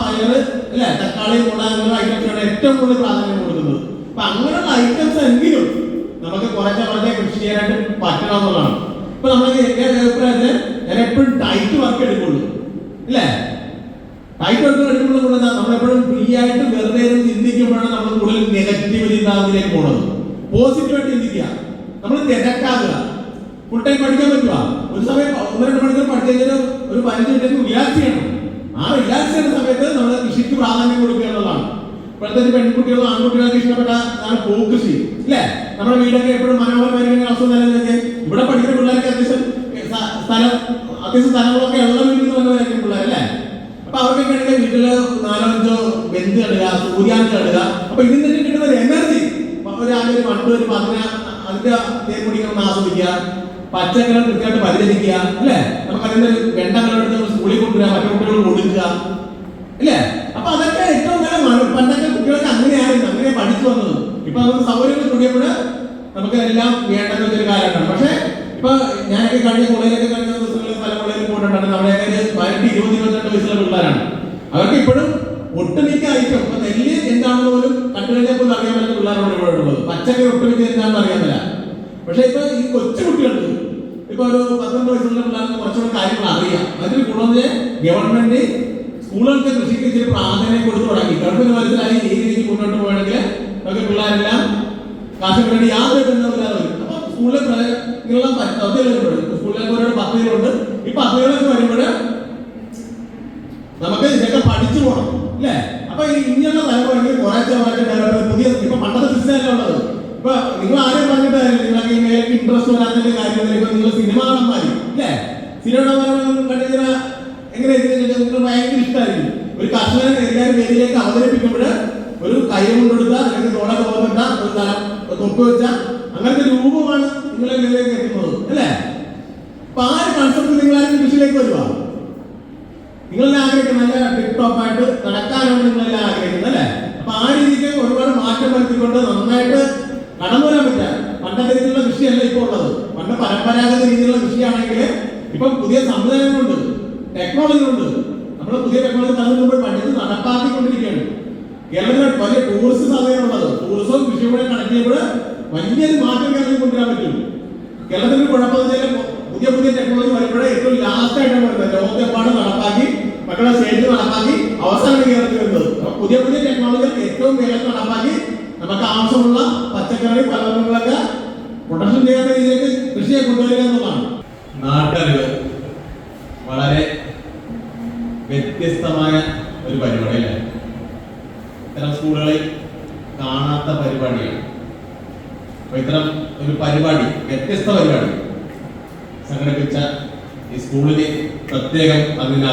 പയറ് അല്ലെ? തക്കാളി മുള അങ്ങനെയുള്ള ഐറ്റംസാണ് ഏറ്റവും കൂടുതൽ പ്രാധാന്യം കൊടുക്കുന്നത്. അപ്പൊ അങ്ങനെയുള്ള ഐറ്റംസ് എങ്കിലും നമുക്ക് കുറച്ച് കുറച്ച് കൃഷി ചെയ്യാനായിട്ട് പറ്റണം എന്നുള്ളതാണ് ഇപ്പൊ നമ്മൾ എന്റെ അഭിപ്രായത്തിൽ ഞാൻ എപ്പോഴും ടൈറ്റ് വർക്ക് എടുക്കുള്ളൂ. അല്ലേ? ടൈറ്റ് വർക്ക് എടുക്കുമ്പോൾ കൂടെ നമ്മളെപ്പോഴും ഫ്രീ ആയിട്ട് വെറുതെ ചിന്തിക്കുമ്പോഴാണ് നമ്മൾ കൂടുതൽ നെഗറ്റീവ് ചിന്താഗതിയിലേക്ക് പോകുന്നത് പോസിറ്റീവായിട്ട് ചിന്തിക്കുക. നമ്മൾ തിരക്കാകുക. ഫുൾ ടൈം പഠിക്കാൻ പറ്റുക റിലാക്സ് ചെയ്യണം ആ റിലാക്സ് ചെയ്യുന്ന സമയത്ത് നമ്മൾ കൃഷിക്ക് പ്രാധാന്യം കൊടുക്കുക എന്നുള്ളതാണ്. ഇപ്പോഴത്തെ പെൺകുട്ടികളും ആൺകുട്ടികൾക്ക് ഫോക്കസ് പൂക്കൃഷി അല്ലേ നമ്മുടെ വീടൊക്കെ എപ്പോഴും മനോഹരമായിരിക്കുന്ന അവസ്ഥ നിലനിൽക്കെ ഇവിടെ പഠിക്കുന്ന പിള്ളേർക്ക് അത്യാവശ്യം സ്ഥ- സ്ഥലം അത്യാവശ്യം സ്ഥലങ്ങളൊക്കെ ഉള്ള വീട്ടിൽ നിന്ന് വന്നവരായിരിക്കും പിള്ളേർ അല്ലേ? അപ്പൊ അവർക്കൊക്കെ ആണെങ്കിൽ വീട്ടിൽ നാലോ അഞ്ചോ ബെഞ്ച് ഇടുക സൂര്യാന്തി ഇടുക അപ്പൊ ഇതിൽ നിന്ന് കിട്ടുന്ന ഒരു എനർജി രാവിലെ ഒരു വണ്ട് ഒരു പതിന അതിന്റെ തേൻ കുടിക്കണം ആസ്വദിക്കുക. പച്ചക്കറി കൃത്യമായിട്ട് പരിചരിക്കുക അല്ലേ? നമുക്ക് അതിന്റെ ഒരു വെണ്ട കലർത്ത് സ്കൂളിൽ കൊണ്ടുവരിക മറ്റു അല്ലേ അപ്പൊ അതൊക്കെ ഏറ്റവും നല്ല പണ്ടൊക്കെ കുട്ടികൾക്ക് അങ്ങനെയായിരുന്നു. അങ്ങനെ പഠിച്ചു വന്നത്. ഇപ്പൊ നമുക്ക് സൗകര്യങ്ങൾ തുടങ്ങിയപ്പോൾ നമുക്ക് എല്ലാം വേണ്ടെന്ന് ഒരു കാലഘട്ടമാണ്. പക്ഷേ ഇപ്പൊ ഞാനൊക്കെ കഴിഞ്ഞ കോളേജിലൊക്കെ കഴിഞ്ഞ ദിവസങ്ങളിൽ പല കോളേജിൽ പോയിട്ടുണ്ട്. നമ്മുടെയൊക്കെ പതിനെട്ട് ഇരുപത് ഇരുപത്തെട്ട് വയസ്സുള്ള പിള്ളേരാണ്. അവർക്ക് ഇപ്പോഴും ഒട്ടുമിക്ക ഐറ്റം ഇപ്പൊ നെല്ല് എന്താണെന്ന് പോലും കണ്ടുകഴിഞ്ഞാൽ പോലും അറിയാൻ പറ്റുന്ന പിള്ളേരോട് ഇവിടെ ഉള്ളത്. പച്ചക്കറി ഒട്ടുമിക്ക എന്താണെന്ന് അറിയാൻ പക്ഷേ ഇപ്പൊ ഈ കൊച്ചു കുട്ടികൾക്ക് ഇപ്പൊ ഒരു പന്ത്രണ്ട് വയസ്സുള്ള പിള്ളേർക്ക് കുറച്ചുകൂടെ കാര്യങ്ങൾ അറിയാം. അതിന് കൂടുതൽ ഗവൺമെന്റ് സ്കൂളുകൾക്ക് കൃഷിക്ക് ഇച്ചിരി പ്രാധാന്യം കൊടുത്തു തുടങ്ങി. ഗവൺമെന്റ് മനസ്സിലായി ഈ രീതിക്ക് മുന്നോട്ട് പോകണമെങ്കിൽ നമുക്ക് പിള്ളേരെല്ലാം കാശ് വേണ്ടി യാതൊരു ബന്ധമില്ലാതെ വരും. അപ്പൊ സ്കൂളിലെ ഇങ്ങനെയുള്ള പ- പദ്ധതികളുണ്ട് സ്കൂളിലേക്ക് ഒരു പദ്ധതികളുണ്ട്. ഈ പദ്ധതികളൊക്കെ വരുമ്പോൾ നമുക്ക് ഇതൊക്കെ പഠിച്ചു പോകണം അല്ലേ? അപ്പൊ ഈ ഇനിയുള്ള തലമുറയ്ക്ക് കുറച്ച് കുറച്ച് ഡെവലപ്പ് പുതിയ ഇപ്പൊ പണ്ടത്തെ സിസ്റ്റം അല്ല ഉള്ളത്? ഇപ്പൊ നിങ്ങൾ ആരും പറഞ്ഞിട്ട്. നിങ്ങൾക്ക് ഇൻട്രസ്റ്റ് വരാത്തതിന്റെ കാര്യത്തിൽ ഇപ്പൊ നിങ്ങൾ സിനിമ കാണാൻ മതി അല്ലേ? സിനിമ കണ്ടിങ്ങനെ എങ്ങനെ നിങ്ങൾക്ക് ഭയങ്കര ഇഷ്ടമായിരിക്കും ഒരു കർഷകൻ എല്ലാവരും വേദിയിലേക്ക് അവതരിപ്പിക്കുമ്പോൾ ഒരു കൈ കൊണ്ടെടുത്ത അല്ലെങ്കിൽ ഒരു തലം തൊപ്പ് വെച്ച അങ്ങനത്തെ രൂപമാണ് നിങ്ങളെ മേലേക്ക് എത്തുന്നത്. അല്ലേ? അപ്പൊ ആ ഒരു കൺസെപ്റ്റ് നിങ്ങളാരും കൃഷിയിലേക്ക് വരുവാ. നിങ്ങളെല്ലാം ആഗ്രഹിക്കുന്ന നല്ല ടിപ് ടോപ്പ് ആയിട്ട് നടക്കാനാണ് നിങ്ങളെല്ലാം ആഗ്രഹിക്കുന്നത് അല്ലേ? അപ്പൊ ആ രീതിക്ക് ഒരുപാട് മാറ്റം വരുത്തിക്കൊണ്ട് നന്നായിട്ട് കടന്നു വരാൻ പറ്റുക. പണ്ടത്തെ രീതിയിലുള്ള കൃഷിയല്ല ഇപ്പോൾ ഉള്ളത്. പണ്ട് പരമ്പരാഗത രീതിയിലുള്ള കൃഷിയാണെങ്കിൽ ഇപ്പം പുതിയ സംവിധാനങ്ങളുണ്ട്. ടെക്നോളജികളുണ്ട് നമ്മൾ പുതിയ ടെക്നോളജി തലമുറ പണ്ടിത് നടപ്പാക്കിക്കൊണ്ടിരിക്കുകയാണ്. കേരളത്തിൽ വലിയ ടൂറിസ്റ്റ് സാധ്യതയുള്ളത് ടൂറിസവും കൃഷിയും കൂടെ കണക്ട് വലിയൊരു മാറ്റം കേരളത്തിൽ കൊണ്ടുവരാൻ പറ്റും. കേരളത്തിൽ കുഴപ്പമെന്ന് വെച്ചാൽ പുതിയ പുതിയ ടെക്നോളജി വരുമ്പോഴേ ഏറ്റവും ലാസ്റ്റ് ആയിട്ടാണ് വരുന്നത്. ലോകത്തെപ്പാട് നടപ്പാക്കി മക്കളെ സ്റ്റേറ്റ് നടപ്പാക്കി അവസാനം കേരളത്തിൽ വരുന്നത്. പുതിയ പുതിയ ടെക്നോളജികൾ ഏറ്റവും വേഗത്തിൽ നടപ്പാക്കി നമുക്ക് ആവശ്യമുള്ള പച്ചക്കറി പലവൃങ്ങളൊക്കെ പ്രൊഡക്ഷൻ ചെയ്യാത്ത രീതിയിലേക്ക് കൃഷിയെ കൊണ്ടുവരിക വ്യത്യസ്തമായ ഒരു പരിപാടി അല്ലേ ഇത്തരം സ്കൂളുകളിൽ കാണാത്ത പരിപാടിയാണ്. അപ്പൊ ഇത്തരം ഒരു പരിപാടി വ്യത്യസ്ത പരിപാടി സംഘടിപ്പിച്ച ഈ സ്കൂളിന് പ്രത്യേകം അതിന്